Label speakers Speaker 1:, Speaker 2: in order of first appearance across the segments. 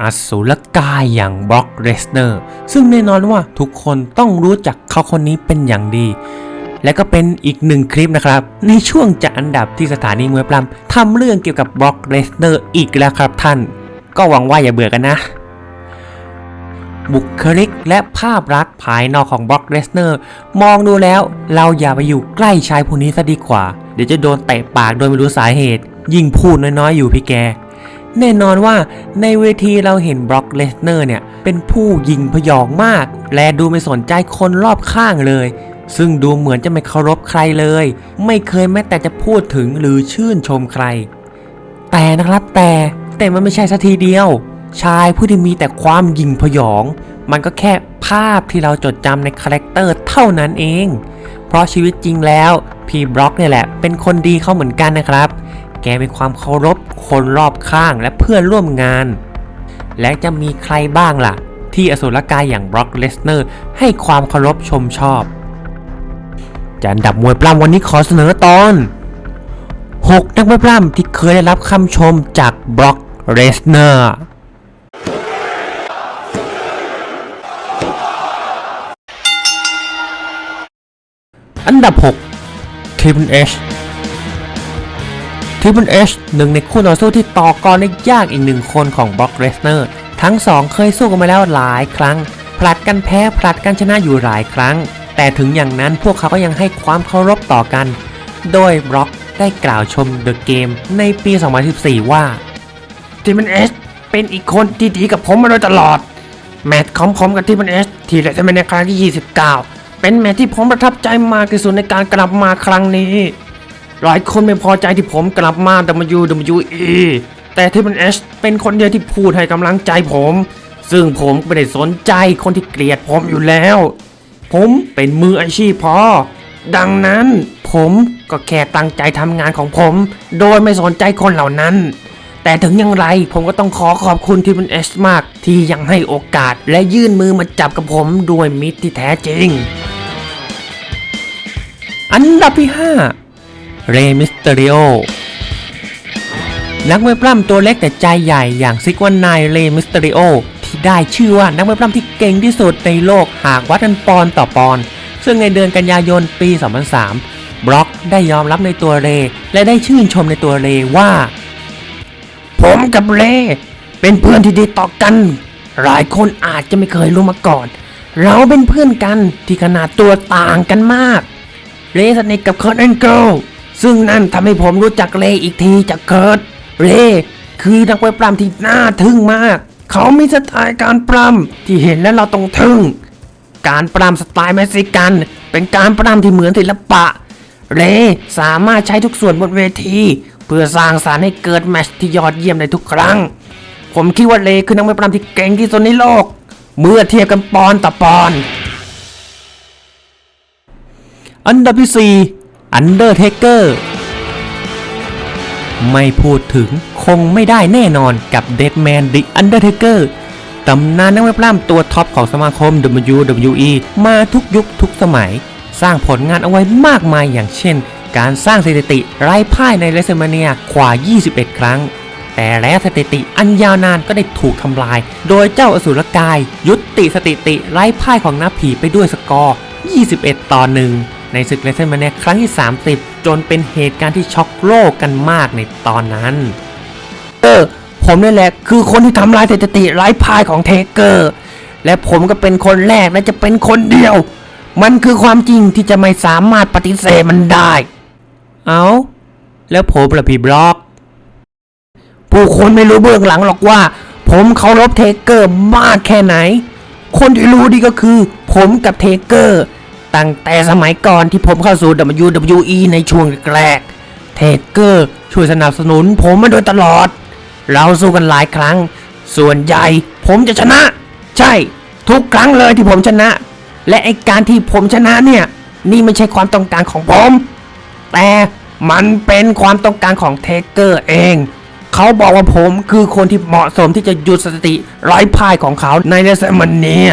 Speaker 1: อสูรกายอย่างบล็อกเรสเนอร์ซึ่งแน่นอนว่าทุกคนต้องรู้จักเขาคนนี้เป็นอย่างดี และก็เป็นอีกหนึ่งคลิปนะครับ ในช่วงจัดอันดับที่สถานีมวยปล้ำทำเรื่องเกี่ยวกับบล็อกเรสเนอร์อีกแล้วครับท่าน ก็หวังว่าอย่าเบื่อกันนะ บุคลิกและภาพลักษณ์ภายนอกของบล็อกเรสเนอร์มองดูแล้วเราอย่าไปอยู่ใกล้ชายผู้นี้ซะดีกว่า เดี๋ยวจะโดนเตะปากโดยไม่รู้สาเหตุ ยิ่งพูดน้อยๆ อยู่พี่แก แน่นอนว่าในเวทีเราเห็นบล็อกเลสเนอร์เนี่ย เป็นผู้ยิงพยองมาก และดูไม่สนใจคนรอบข้างเลย ซึ่งดูเหมือนจะไม่เคารพใครเลย ไม่เคยแม้แต่จะพูดถึงหรือชื่นชมใคร แต่นะครับแต่แต่มันไม่ใช่สัทีเดียว ชายผู้ที่มีแต่ความยิงพยอง มันก็แค่ภาพที่เราจดจำในคาแรคเตอร์เท่านั้นเอง เพราะชีวิตจริงแล้ว พีบล็อกเนี่ยแหละ เป็นคนดีเขาเหมือนกันนะครับ แกมีความเคารพคนรอบข้างและเพื่อนร่วมงาน และจะมีใครบ้างล่ะ ที่อสุรกายอย่างบล็อกเลสเนอร์ให้ความเคารพชมชอบจันดับมวยปล้ำวันนี้ขอเสนอตอน 6 นักมวยปล้ำที่เคยได้รับคำชมจากบล็อกเลสเนอร์อันดับ 6 Triple H Triple H หนึ่งในคู่ต่อสู้ที่ต่อกรได้ยากอีกหนึ่งคนของบล็อกเรสเนอร์ทั้งสองเคยสู้กันมาแล้วหลายครั้ง ผลัดกันแพ้ผลัดกันชนะอยู่หลายครั้ง แต่ถึงอย่างนั้นพวกเขาก็ยังให้ความเคารพต่อกัน โดยบล็อกได้กล่าวชมเดอะเกมในปี 2014 ว่า
Speaker 2: ทีมันเอสเป็นอีกคนที่ดีกับผมมาโดยตลอด แมตช์ของผมกับทีมันเอสที่เลสเมนในครั้งที่ 29 เป็นแมตช์ที่ผมประทับใจมากที่สุดในการกลับมาครั้งนี้ หลายคนไม่พอใจที่ผมกลับมา WWE แต่ทีมันเอสเป็นคนเดียวที่พูดให้กำลังใจผม ซึ่งผมไม่ได้สนใจคนที่เกลียดผมอยู่แล้ว ผมเป็นมืออาชีพพอ ดังนั้นผมก็แค่ตั้งใจทำงานของผม โดยไม่สนใจคนเหล่านั้น แต่ถึงอย่างไรผมก็ต้องขอขอบคุณทีมันเอสมาก ที่ยังให้โอกาสและยื่นมือมาจับกับผมด้วยมิตรที่แท้จริง
Speaker 1: อันดับที่ 5 เรมิสเตริโอนักมวยปล้ำตัวเล็กแต่ใจใหญ่อย่างซิกวันนายเรมิสเตริโอที่ได้ชื่อว่านักมวยปล้ำที่เก่งที่สุดในโลกหากวัดกันปอนต่อปอน ซึ่งในเดือนกันยายนปี 2003 บล็อกได้ยอมรับในตัวเร และได้ชื่นชมในตัวเรว่า
Speaker 2: ผมกับเล่เป็นเพื่อนที่ดีต่อกัน หลายคนอาจจะไม่เคยรู้มาก่อน เราเป็นเพื่อนกันที่ขนาดตัวต่างกันมากเล่สนิทกับคิร์ตแอนเกิล ซึ่งนั่นทำให้ผมรู้จักเล่อีกทีจากเคิร์ตเล่คือนักมวยปล้ำที่น่าทึ่งมาก เขามีสไตล์การปล้ำที่เห็นแล้วเราต้องทึ่ง การปล้ำสไตล์เม็กซิกัน เป็นการปล้ำที่เหมือนศิลปะเรสามารถใช้ทุกส่วนบนเวที เพื่อสร้างสารรค์ให้เกิดแมชที่ยอดเยี่ยมในทุกครั้ง ผมคิดว่าเลคือนักมวยปล้ำที่เก่งที่สุดในโลก เมื่อเทียบกันปอนด์ต่อปอนด์
Speaker 1: อันเดับที่4 Undertaker ไม่พูดถึงคงไม่ได้แน่นอนกับ Deadman The Undertaker ตำนานนักมวยปล้ำตัวท็อปของสมาคม WWE มาทุกยุคทุกสมัย สร้างผลงานเอาไว้มากมายอย่างเช่น การสร้างสถิติไร้พ่ายในเลสเมเนียกว่า 21 ครั้ง แต่แล้วสถิติอันยาวนานก็ได้ถูกทำลาย โดยเจ้าอสุรกาย ยุติสถิติไร้พ่ายของนาผีไปด้วยสกอร์ 21 ต่อ1 ในศึกเลสเมเนียครั้งที่ 30 จนเป็นเหตุการณ์ที่ช็อกโลกกันมากในตอนนั้น
Speaker 2: เออผมนี่แหละ คือคนที่ทำลายสถิติไร้พ่ายของเทเกอร์ และผมก็เป็นคนแรกและจะเป็นคนเดียว มันคือความจริงที่จะไม่สามารถปฏิเสธมันได้
Speaker 1: เอาแล้วผมละพีบล็อก
Speaker 2: ผู้คนไม่รู้เบื้องหลังหรอกว่า ผมเคารพเทเกอร์มากแค่ไหน คนที่รู้ดีก็คือ ผมกับเทเกอร์ ตั้งแต่สมัยก่อนที่ผมเข้าสู่ WWE ในช่วงแรกเทเกอร์ช่วยสนับสนุนผมมาโดยตลอด เราสู้กันหลายครั้ง ส่วนใหญ่ผมจะชนะ ใช่ ทุกครั้งเลยที่ผมชนะ และไอการที่ผมชนะเนี่ย นี่ไม่ใช่ความต้องการของผม แต่มันเป็นความต้องการของเทเกอร์เอง เขาบอกว่าผมคือคนที่เหมาะสมที่จะหยุดสถิติไร้พ่ายของเขาในเดซมันเนีย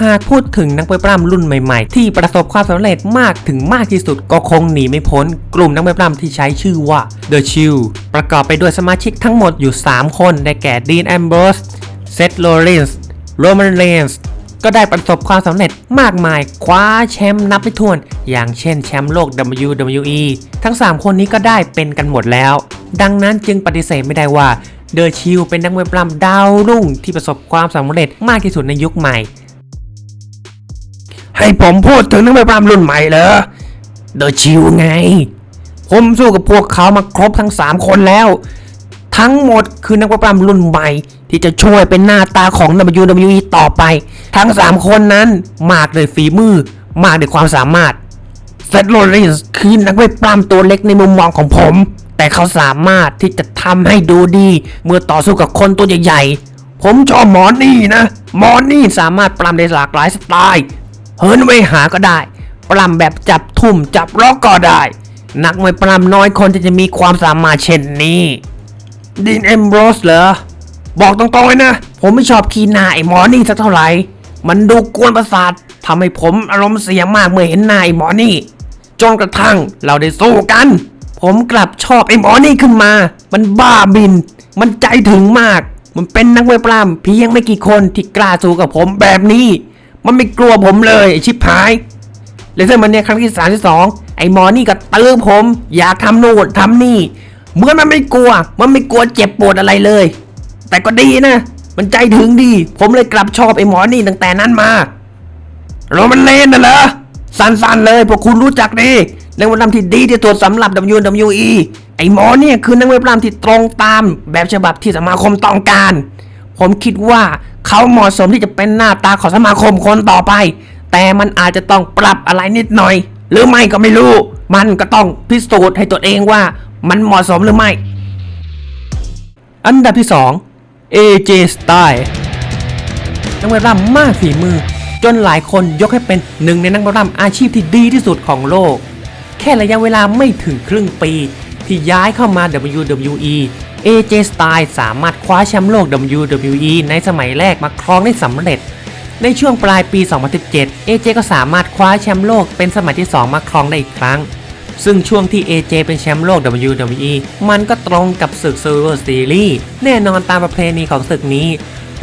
Speaker 2: หาก
Speaker 1: พู
Speaker 2: ด
Speaker 1: ถึงนักมวยปล้ำรุ่นใหม่ๆ ที่ประสบความสำเร็จมากถึงมากที่สุดก็คงหนีไม่พ้น กลุ่มนักมวยปล้ำที่ใช้ชื่อว่า The Chill ประกอบไปด้วยสมาชิกทั้งหมดอยู่ 3 คนได้แก่ Dean Ambrose Seth Rollins Roman Reigns ก็ได้ประสบความสำเร็จมากมายคว้าแชมป์นับไม่ถ้วน อย่างเช่นแชมป์โลก WWE ทั้ง 3 คนนี้ก็ได้เป็นกันหมดแล้ว ดังนั้นจึงปฏิเสธไม่ได้ว่าเดอ c ชิลเป็นนักมวยปล้ำดาวรุ่งที่ประสบความสำเร็จมากที่สุดในยุคใหม่
Speaker 2: ให้ผมพูดถึงนักมวยปล้ำรุ่นใหม่เหรอเดอะชิวไง ผมสู้กับพวกเขามาครบทั้ง 3 คนแล้ว ทั้งหมดคือนักมวยปล้ำรุ่นใหม่ ที่จะช่วยเป็นหน้าตาของ WWE ต่อไป ทั้ง 3 คนนั้นมากเลยฝีมือ มากด้วยความสามารถเซตโรลินส์คือนักมวยปล้ำตัวเล็กในมุมมองของผม แต่เขาสามารถที่จะทำให้ดูดี เมื่อต่อสู้กับคนตัวใหญ่ๆผมชอบหมอนี่นะ หมอนี่สามารถปล้ำได้หลากหลายสไตล์ เฮิร์นไว้หาก็ได้ ปล้ำแบบจับทุ่มจับล็อกก็ได้ นักมวยปล้ำน้อยคนที่จะมีความสามารถเช่นนี้ดีนเอมโบรสเหรอ บอกตรงๆเลยนะ ผมไม่ชอบคีนาไอ้หมอนี่สักเท่าไหร่ มันดูกวนประสาททำให้ผมอารมณ์เสียมากเมื่อเห็นนาไอ้หมอนี่ จนกระทั่งเราได้สู้กัน ผมกลับชอบไอ้หมอนี่ขึ้นมา มันบ้าบิน มันใจถึงมาก มันเป็นนักมวยปล้ำเพียงไม่กี่คนที่กล้าสู้กับผมแบบนี้ มันไม่กลัวผมเลยไอชิบหายเลเซอร์มันเนี่ยครั้งที่สามที่สองไอ้หมอนี่ก็เตือผม อยากทำโน่นทำนี่เหมือนมันไม่กลัว มันไม่กลัวเจ็บปวดอะไรเลย แต่ก็ดีนะ มันใจถึงดี ผมเลยกลับชอบไอ้หมอนี่ตั้งแต่นั้นมาโรามันเลนน่ะเหรอสั้นๆเลยพวกคุณรู้จักดีนักมวยปล้ำที่ดีที่สุดสำหรับ WWE ไอ้หมอเนี่ยคือนักมวยปล้ำที่ตรงตามแบบฉบับที่สมาคมต้องการ ผมคิดว่า เขาเหมาะสมที่จะเป็นหน้าตาของสมาคมคนต่อไป แต่มันอาจจะต้องปรับอะไรนิดหน่อย หรือไม่ก็ไม่รู้ มันก็ต้องพิสูจน์ให้ตัวเองว่ามันเหมาะสมหรือไม่
Speaker 1: อันดับที่ 2 AJ Style นักมวยปล้ำมากฝีมือ จนหลายคนยกให้เป็นหนึ่งในนักมวยปล้ำอาชีพที่ดีที่สุดของโลก แค่ระยะเวลาไม่ถึงครึ่งปี ที่ย้ายเข้ามา WWE AJ Style สามารถคว้าแชมป์โลก WWE ในสมัยแรกมาครองได้สำเร็จ ในช่วงปลายปี 2017 AJ ก็สามารถคว้าแชมป์โลกเป็นสมัยที่ 2 มาครองได้อีกครั้ง ซึ่งช่วงที่ AJ เป็นแชมป์โลก WWE มันก็ตรงกับศึก Survivor Series แน่นอนตามประเพณีของศึกนี้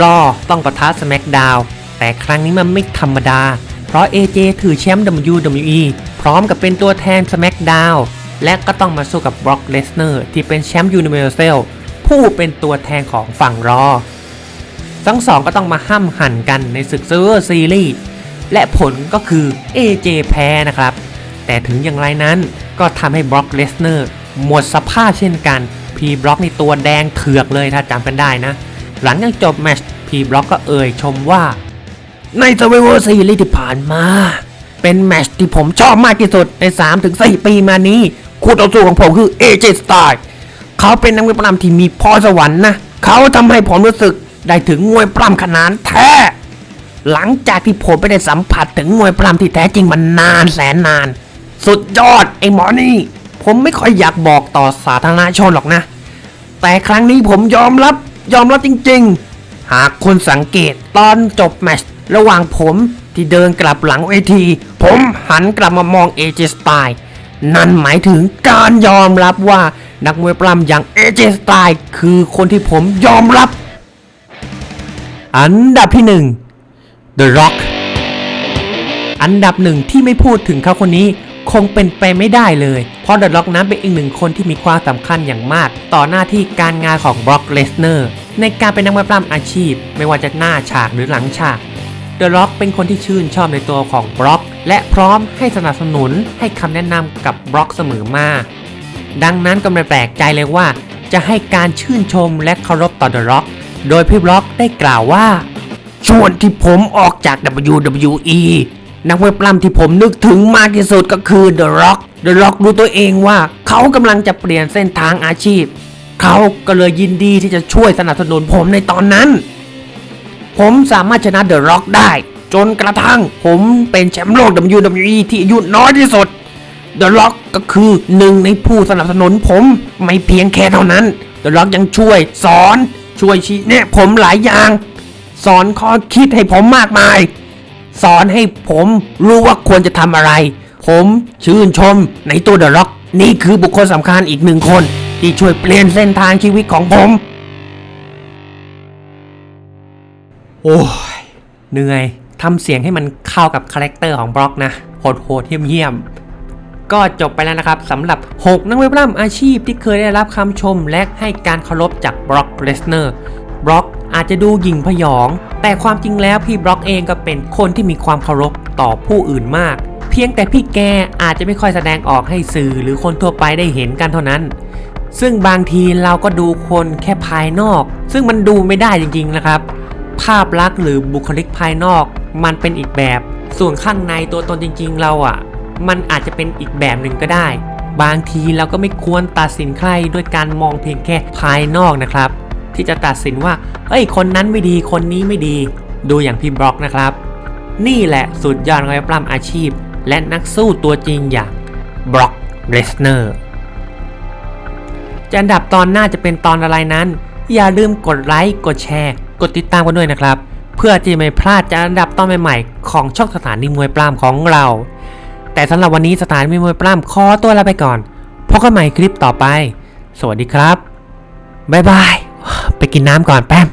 Speaker 1: รอต้องปะทะ SmackDown แต่ครั้งนี้มันไม่ธรรมดา เพราะ AJ ถือแชมป์ WWE พร้อมกับเป็นตัวแทน SmackDown และก็ต้องมาสู้กับ Brock Lesnar ที่เป็นแชมป์ Universal ผู้เป็นตัวแทนของฝั่งรอ ทั้งสองก็ต้องมาห้ำหั่นกันในศึกเซอร์ซีรีส์และผลก็คือ AJ แพ้นะครับ แต่ถึงอย่างไรนั้นก็ทำให้บล็อกเลสเนอร์หมดสภาพเช่นกันพีบล็อกในตัวแดงเถือกเลยถ้าจำกันได้นะ หลังจากจบแมชพีบล็อกก็เอ่ยชมว่า
Speaker 2: ใน Survivor Series ที่ผ่านมา เป็นแมชที่ผมชอบมากที่สุดใน 3-4 ปีมานี้ คู่ต่อสู้ของผมคือ AJ Styles เขาเป็นนักมวยปล้ำที่มีพรสวรรค์นะ เขาทำให้ผมรู้สึกได้ถึงมวยปล้ำขนาดแท้ หลังจากที่ผมไปได้สัมผัสถึงมวยปล้ำที่แท้จริงมานานแสนนาน สุดยอดไอ้หมอนี่ ผมไม่ค่อยอยากบอกต่อสาธารณชนหรอกนะ แต่ครั้งนี้ผมยอมรับยอมรับจริง ๆ หากคุณสังเกตตอนจบแมชระหว่างผม ที่เดินกลับหลังเวที ผมหันกลับมามองเอเจสไตล์นั่นหมายถึงการยอมรับว่านักมวยปล้ำอย่างเอเจสไตล์คือคนที่ผมยอมรับ
Speaker 1: อันดับที่ 1 The Rock อันดับหนึ่งที่ไม่พูดถึงเขาคนนี้คงเป็นไปไม่ได้เลย เพราะ The Rock นั้นเป็นอีกหนึ่งคนที่มีความสำคัญอย่างมาก ต่อหน้าที่การงานของ Brock Lesnar ในการเป็นนักมวยปล้ำอาชีพ ไม่ว่าจะหน้าฉากหรือหลังฉาก The Rock เป็นคนที่ชื่นชอบในตัวของ Brock และพร้อมให้สนับสนุนให้คำแนะนำกับ Brock เสมอมา ดังนั้นก็ไม่แปลกใจเลยว่า จะให้การชื่นชมและเคารพต่อ The Rock โดยพี่ Brock ได้กล่าวว่า
Speaker 2: ช่วงที่ผมออกจาก WWE นักมวยปล้ำที่ผมนึกถึงมากที่สุดก็คือ The Rock The Rock รู้ตัวเองว่าเขากำลังจะเปลี่ยนเส้นทางอาชีพ เขาก็เลยยินดีที่จะช่วยสนับสนุนผมในตอนนั้น ผมสามารถชนะ The Rock ได้ จนกระทั่งผมเป็นแชมป์โลก WWE ที่อายุน้อยที่สุด The Rock ก็คือหนึ่งในผู้สนับสนุนผมไม่เพียงแค่เท่านั้น The Rock ยังช่วยสอนช่วยชี้แนะผมหลายอย่าง สอนข้อคิดให้ผมมากมาย สอนให้ผมรู้ว่าควรจะทำอะไร ผมชื่นชมในตัว The Rock นี่คือบุคคลสำคัญอีกหนึ่งคน ที่ช่วยเปลี่ยนเส้นทางชีวิตของผม
Speaker 1: โอ้ยเหนื่อยทำเสียงให้มันเข้ากับคาแรคเตอร์ของบล็อกนะโหดโหดเหี้ยมเหี้ยมก็จบไปแล้วนะครับสำหรับ 6 นักเว็บล่ำอาชีพที่เคยได้รับคำชมและให้การเคารพจากบล็อกเลสเนอร์บล็อกอาจจะดูหยิ่งพยอง แต่ความจริงแล้วพี่บล็อกเองก็เป็นคนที่มีความเคารพต่อผู้อื่นมาก เพียงแต่พี่แกอาจจะไม่ค่อยแสดงออกให้สื่อหรือคนทั่วไปได้เห็นกันเท่านั้น ซึ่งบางทีเราก็ดูคนแค่ภายนอก ซึ่งมันดูไม่ได้จริงๆนะครับ ภาพลักษณ์หรือบุคลิกภายนอก มันเป็นอีกแบบ ส่วนข้างในตัวตนจริง ๆ เราอะ่ะ มันอาจจะเป็นอีกแบบหนึ่งก็ได้ บางทีเราก็ไม่ควรตัดสินใครด้วยการมองเพียงแค่ภายนอกนะครับ ที่จะตัดสินว่า เอ้ย คนนั้นไม่ดีคนนี้ไม่ดี ดูอย่างพี่บล็อกนะครับ นี่แหละสุดยอดของไอ้ปล้ำอาชีพ และนักสู้ตัวจริงอย่างบล็อกเลสเนอร์จะอันดับตอนหน้าจะเป็นตอนอะไรนั้น อย่าลืมกดไลค์กดแชร์ กดติดตามกันด้วยนะครับ เพื่อที่ไม่พลาดจากอันดับตอนใหม่ๆของช่องสถานีมวยปล้ำของเรา แต่สำหรับวันนี้สถานีมวยปล้ำขอตัวลาไปก่อนพบกันใหม่คลิปต่อไป สวัสดีครับบ๊ายบาย ไปกินน้ำก่อนแป๊บ